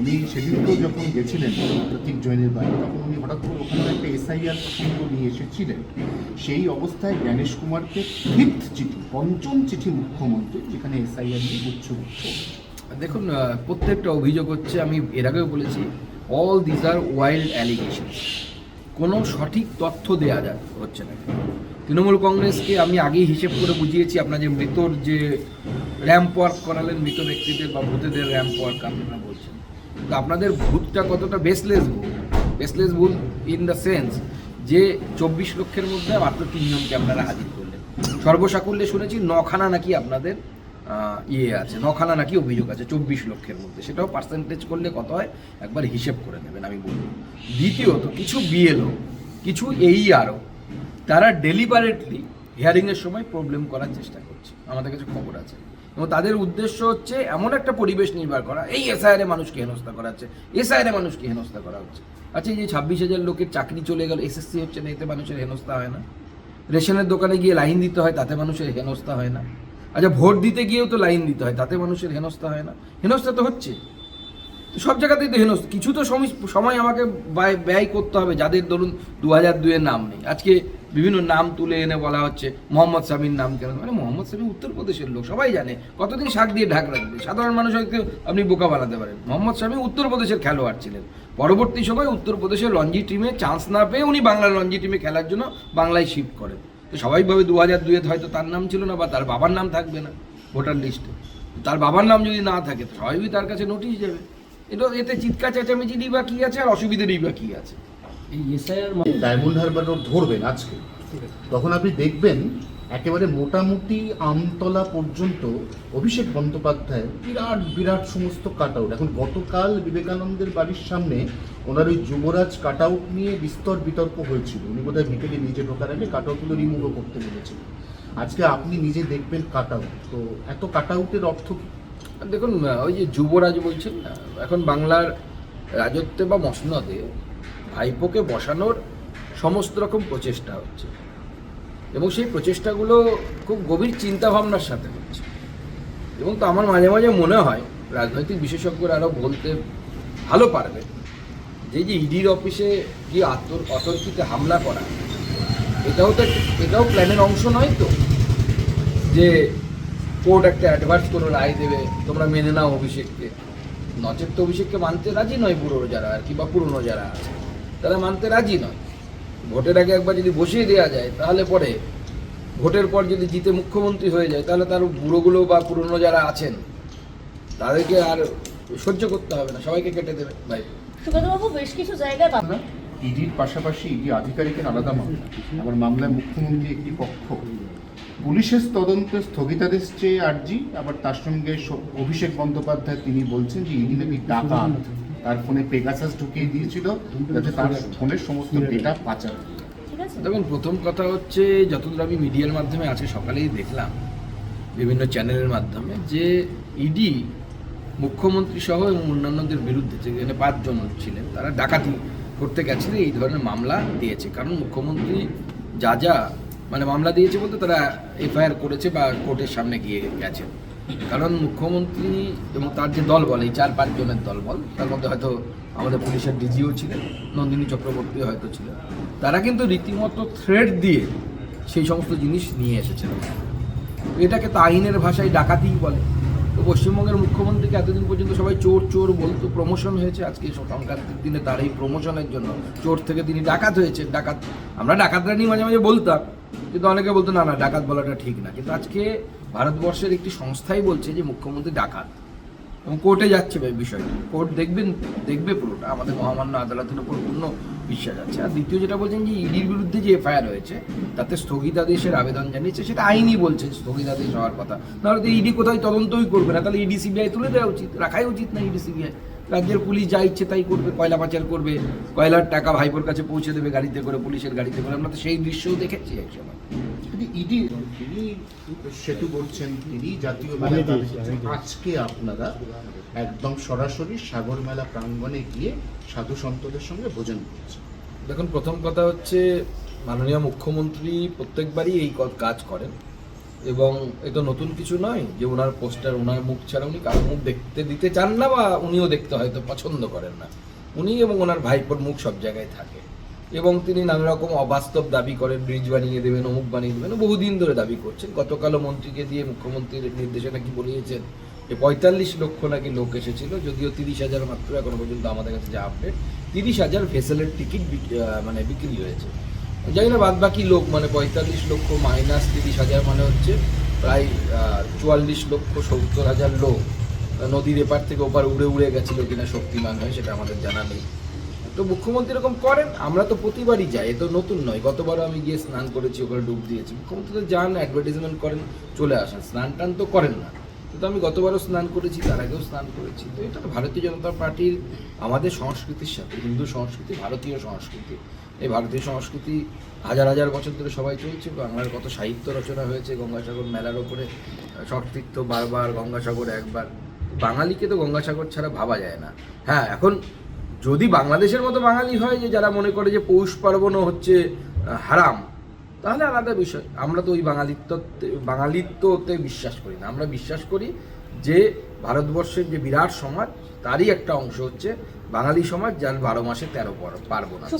উনি সেদিনকেও যখন গেছিলেন প্রতীক জৈনের বাড়ি, তখন উনি হঠাৎ করে ওখানে একটা এসআইআর প্রসঙ্গ নিয়ে এসেছিলেন। সেই অবস্থায় জ্ঞানেশ কুমারকে ফিফথ চিঠি পঞ্চম চিঠি মুখ্যমন্ত্রী, যেখানে এসআইআর নিয়ে গুচ্ছ দেখুন প্রত্যেকটা অভিযোগ হচ্ছে, আমি এর আগেও বলেছি all this are wild allegation কোনো সঠিক তথ্য দেওয়া যা হচ্ছে না। তৃণমূল কংগ্রেসকে আমি আগেই হিসেব করে বুঝিয়েছি, আপনার যে মৃতর যে র্যাম্প ওয়ার্ক করালেন মৃত ব্যক্তিদের বা ভূতেদের র্যাম্প ওয়ার্ক আপনারা বলছেন তো আপনাদের ভূতটা কতটা বেসলেস ভূত? বেসলেস ভূত ইন দ্য সেন্স যে চব্বিশ লক্ষের মধ্যে মাত্র তিনজনকে আপনারা হাজির করলেন। সর্বসাকুল্যে শুনেছি নখানা নাকি আপনাদের ইয়ে আছে, নখানা নাকি অভিযোগ আছে চব্বিশ লক্ষের মধ্যে। সেটাও পার্সেন্টেজ করলে কত হয়? একবার হিসেব করে নেবেন আমি বলব। দ্বিতীয়ত, কিছু বিএলও কিছু এই আরও তারা ডেলিভারেটলি হিয়ারিংয়ের সময় প্রবলেম করার চেষ্টা করছে। আমাদের কাছে খবর আছে। এবং তাদের উদ্দেশ্য হচ্ছে এমন একটা পরিবেশ নির্ভর করা। এই এসআইআরে মানুষকে হেনস্থা করা হচ্ছে। এসআইআরে মানুষকে হেনস্থা করা হচ্ছে। আচ্ছা এই যে ছাব্বিশ হাজার লোকের চাকরি চলে গেল এসএসসি হচ্ছে না, এতে মানুষের হেনস্থা হয় না। রেশনের দোকানে গিয়ে লাইন দিতে হয়, তাতে মানুষের হেনস্থা হয় না। আচ্ছা ভোট দিতে গিয়েও তো লাইন দিতে হয়, তাতে মানুষের হেনস্থা হয় না। হেনস্থা তো হচ্ছে। সব জায়গাতেই তো হেনস্থা। কিছু তো সময় আমাকে ব্যয়- করতে হবে, যাদের ধরুন দু হাজার দুয়ের নাম নেই। আজকে বিভিন্ন নাম তুলে এনে বলা হচ্ছে, মোহাম্মদ শামীর নাম কেন? মানে মোহাম্মদ শামী উত্তরপ্রদেশের লোক, সবাই জানে। কতদিন শাক দিয়ে ঢাক রাখবে? সাধারণ মানুষ হয়তো আপনি বোকা বানাতে পারেন। মোহাম্মদ শামী উত্তরপ্রদেশের খেলোয়াড় ছিলেন। পরবর্তী সময় উত্তরপ্রদেশের রঞ্জি টিমে চান্স না পেয়ে উনি বাংলার রঞ্জি টিমে খেলার জন্য বাংলায় শিফট করেন। তো স্বাভাবিকভাবে দু হাজার দুয়ে হয়তো তার নাম ছিল না বা তার বাবার নাম থাকবে না ভোটার লিস্টে তার বাবার নাম যদি না থাকে, তো স্বাভাবিক তার কাছে নোটিশ যাবে। এটা এতে চিৎকার চেঁচামেচিরই বা কী আছে আর অসুবিধারই বা কী আছে? এই এসআইআর ডায়মন্ড হারবার রোড ধরবেন আজকে। তখন আপনি দেখবেন একেবারে মোটামুটি আমতলা পর্যন্ত অভিষেক বন্দ্যোপাধ্যায় বিরাট বিরাট সমস্ত কাট আউট এখন গতকাল বিবেকানন্দের বাড়ির সামনে ওনার ওই যুবরাজ কাট আউট নিয়ে বিস্তর বিতর্ক হয়েছিল। উনি বোধহয় বিকেলে নিজে ঢোকার আগে কাট আউটগুলো রিমুভও করতে বলেছিলেন। আজকে আপনি নিজে দেখবেন কাট আউট তো এত কাট আউটের অর্থ কি? দেখুন ওই যে যুবরাজ বলছেন না এখন বাংলার রাজত্বে বা মসনদে ভাইপোকে বসানোর সমস্ত রকম প্রচেষ্টা হচ্ছে। এবং সেই প্রচেষ্টাগুলো খুব গভীর চিন্তা ভাবনার সাথে হচ্ছে। এবং তো আমার মাঝে মাঝে মনে হয়, রাজনৈতিক বিশেষজ্ঞরা আরও বলতে ভালো পারবে। যে যে ইডির অফিসে গিয়ে আত্ম অতর্কিতে হামলা করা, এটাও তো এটাও প্ল্যানের অংশ নয় তো? যে কোর্ট একটা অ্যাডভান্স কোনো রায় দেবে তোমরা মেনে নাও অভিষেককে। নচেত তো অভিষেককে মানতে রাজি নয় পুরনো যারা আর কি বা পুরনো যারা আছে। তারা মানতে রাজি নয়। ভোটের আগে একবার যদি বসিয়ে দেওয়া যায় তাহলে পরে ভোটের পর যদি জিতে মুখ্যমন্ত্রী হয়ে যায় তাহলে তার বুড়োগুলো বা পুরনো যারা আছেন তাদেরকে আর সহ্য করতে হবে না সবাইকে কেটে দেবে। ভাই। সুগতবাবু বেশ কিছু জায়গায় ইডির পাশাপাশি ইডি আধিকারিকের আলাদা মামলা আবার মামলায় মুখ্যমন্ত্রী একটি পক্ষ। পুলিশের তদন্তে স্থগিতাদেশ চেয়ে আর্জি। আবার তার সঙ্গে অভিষেক বন্দ্যোপাধ্যায় তিনি বলছেন যে ইডি নাকি ডাকাত তার ফোনে পেগাসাস ঢুকিয়ে দিয়েছিল যাতে তার ফোনের সমস্ত ডেটা পাচার দেখুন, প্রথম কথা হচ্ছে, যতদূর আমি মিডিয়ার মাধ্যমে আজকে সকালেই দেখলাম, বিভিন্ন চ্যানেলের মাধ্যমে, যে ইডি মুখ্যমন্ত্রী সহ এবং অন্যান্যদের বিরুদ্ধে যেখানে পাঁচজন ছিলেন, তারা ডাকাতি করতে গেছিলেন এই ধরনের মামলা দিয়েছে। কারণ মুখ্যমন্ত্রী যা যা মানে মামলা দিয়েছে বলতে তারা এফআইআর করেছে বা কোর্টের সামনে গিয়ে গেছে। কারণ মুখ্যমন্ত্রী এবং তার যে দলবল, এই চার পাঁচ জনের দলবল, তার মধ্যে হয়তো আমাদের পুলিশের ডিজিও ছিলেন, নন্দিনী চক্রবর্তী হয়তো ছিলেন, তারা কিন্তু রীতিমতো থ্রেড দিয়ে সেই সমস্ত জিনিস নিয়ে এসেছেন। এটাকে তো আইনের ভাষায় ডাকাতিই বলে। তো পশ্চিমবঙ্গের মুখ্যমন্ত্রীকে এতদিন পর্যন্ত সবাই চোর চোর বলতো প্রমোশন হয়েছে। আজকে সংক্রান্তির দিনে তার এই প্রমোশনের জন্য চোর থেকে তিনি ডাকাত হয়েছে ডাকাত আমরা ডাকাতরা নিয়ে মাঝে মাঝে বলতাম কিন্তু অনেকে বলতো, না না, ডাকাত বলাটা ঠিক না। কিন্তু আজকে ভারতবর্ষের একটি সংস্থাই বলছে যে, মুখ্যমন্ত্রী ডাকাত। এবং কোর্টে যাচ্ছে বিষয়টা। কোর্ট দেখবেন, দেখবে পুরোটা। আমাদের মহামান্য আদালতের উপর পূর্ণ বিশ্বাস আছে। আর দ্বিতীয় যেটা বলছেন যে, ইডির বিরুদ্ধে যে এফআইআর হয়েছে তাতে স্থগিতাদেশের আবেদন জানিয়েছে। সেটা আইনই বলছে স্থগিতাদেশ হওয়ার কথা। নাহলে তো ইডি কোথায় তদন্তই করবে না। তাহলে ইডি, সিবিআই তুলে দেওয়া উচিত। রাখাই উচিত না ইডি, সিবিআই। রাজ্যের পুলিশ যা ইচ্ছে তাই করবে কয়লা পাচার করবে কয়লার টাকা ভাইপোর কাছে পৌঁছে দেবে গাড়িতে করে পুলিশের গাড়িতে করে। আমরা তো সেই দৃশ্যও দেখেছি এক সময়। ইডি তিনি সেতু করছেন তিনি জাতীয় মেলা আজকে আপনারা একদম সরাসরি সাগর মেলা প্রাঙ্গণে গিয়ে সাধু সন্তদের সঙ্গে ভোজন করছেন। দেখুন প্রথম কথা হচ্ছে মাননীয় মুখ্যমন্ত্রী প্রত্যেকবারই এই কাজ করেন। এবং এ তো নতুন কিছু নয় যে ওনার পোস্টার, ওনার মুখ ছাড়া উনি কারও মুখ দেখতে দিতে চান না বা উনিও দেখতে হয়তো পছন্দ করেন না। উনি এবং ওনার ভাইপোর মুখ সব জায়গায় থাকে। এবং তিনি নানা রকম অবাস্তব দাবি করেন ব্রিজ বানিয়ে দেবেন, অমুক বানিয়ে দেবেন, বহুদিন ধরে দাবি করছেন। গতকালও মন্ত্রীকে দিয়ে মুখ্যমন্ত্রীর নির্দেশে নাকি বলিয়েছেন যে পঁয়তাল্লিশ লক্ষ নাকি লোক এসেছিল, যদিও তিরিশ হাজার মাত্র এখনও পর্যন্ত আমাদের কাছে যা আপডেট তিরিশ হাজার ভেসেলের টিকিট মানে বিক্রি হয়েছে। জানি না বাদ বাকি লোক মানে পঁয়তাল্লিশ লক্ষ মাইনাস তিরিশ হাজার মানে হচ্ছে প্রায় চুয়াল্লিশ লক্ষ সত্তর হাজার লোক নদীর এপার থেকে ওপার উড়ে উড়ে গেছিল কিনা শক্তিমান হয়, সেটা আমাদের জানা নেই। তো মুখ্যমন্ত্রী এরকম করেন, আমরা তো প্রতিবারই যাই, এ তো নতুন নয়, গতবারও আমি গিয়ে স্নান করেছি, ওখানে ডুব দিয়েছি। মুখ্যমন্ত্রী তো যান অ্যাডভার্টাইজমেন্ট করেন, চলে আসেন, স্নান টান তো করেন না। কিন্তু আমি গতবারও স্নান করেছি, তার আগেও স্নান করেছি। তো এটা ভারতীয় জনতা পার্টির, আমাদের সংস্কৃতির সাথে, হিন্দু সংস্কৃতি, ভারতীয় সংস্কৃতি। এই ভারতীয় সংস্কৃতি হাজার হাজার বছর ধরে সবাই চলছে, বাংলার কত সাহিত্য রচনা হয়েছে, গঙ্গাসাগর মেলার ওপরে সতীর্থ বারবার, গঙ্গাসাগর একবার। বাঙালিকে তো গঙ্গাসাগর ছাড়া ভাবা যায় না। হ্যাঁ এখন যদি বাংলাদেশের মতো বাঙালি হয় যে যারা মনে করে যে পৌষ পার্বণও হচ্ছে হারাম, তাহলে আলাদা বিষয়। আমরা তো ওই বাঙালিত্ব বাঙালিত্বতে বিশ্বাস করি না। আমরা বিশ্বাস করি যে ভারতবর্ষের যে বিরাট সমাজ, তারই একটা অংশ হচ্ছে বাঙালি সমাজ, যার বারো মাসে তেরো পর- পার্বণ আছে।